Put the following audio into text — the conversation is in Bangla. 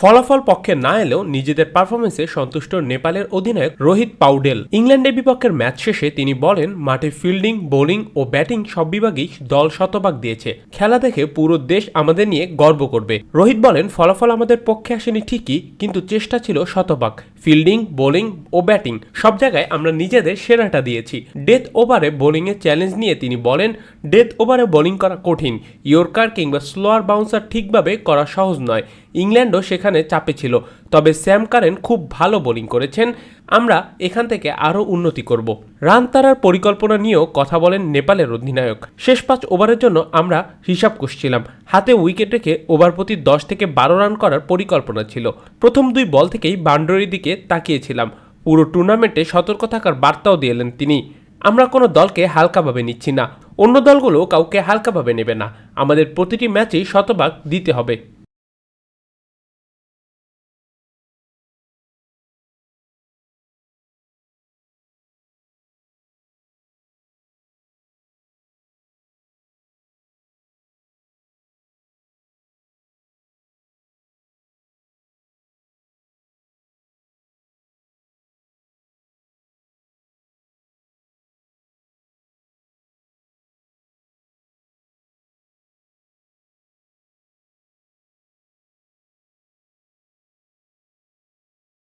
ফলাফল পক্ষে না এলেও নিজেদের পারফরমেন্সে সন্তুষ্ট নেপালের অধিনায়ক রোহিত পাউডেল। ইংল্যান্ডের বিপক্ষের ম্যাচ শেষে তিনি বলেন, মাঠে ফিল্ডিং বোলিং ও ব্যাটিং সব বিভাগেই দল শতভাগ দিয়েছে। খেলা দেখে পুরো দেশ আমাদের নিয়ে গর্ব করবে। রোহিত বলেন, ফলাফল আমাদের পক্ষে আসেনি ঠিকই, কিন্তু চেষ্টা ছিল শতভাগ। ফিল্ডিং বোলিং ও ব্যাটিং সব জায়গায় আমরা নিজেদের সেরাটা দিয়েছি। ডেথ ওভারে বোলিংয়ের চ্যালেঞ্জ নিয়ে তিনি বলেন ডেথ ওভারে বোলিং করা কঠিন। ইয়র্কার কিংবা স্লোয়ার বাউন্সার ঠিকভাবে করা সহজ নয়। ইংল্যান্ডও সেখানে চাপে ছিল। তবে স্যাম কারেন খুব ভালো বোলিং করেছেন। আমরা এখান থেকে আরও উন্নতি করব। রান তারার পরিকল্পনা নিয়েও কথা বলেন নেপালের অধিনায়ক। শেষ পাঁচ ওভারের জন্য আমরা হিসাব কষছিলাম। হাতে উইকেট রেখে ওভার প্রতি দশ থেকে বারো রান করার পরিকল্পনা ছিল। প্রথম দুই বল থেকেই বাউন্ডারির দিকে তাকিয়েছিলাম। পুরো টুর্নামেন্টে সতর্ক থাকার বার্তাও দিয়ে এলেন তিনি। আমরা কোনো দলকে হালকাভাবে নিচ্ছি না। অন্য দলগুলো কাউকে হালকাভাবে নেবে না। আমাদের প্রতিটি ম্যাচেই শতভাগ দিতে হবে।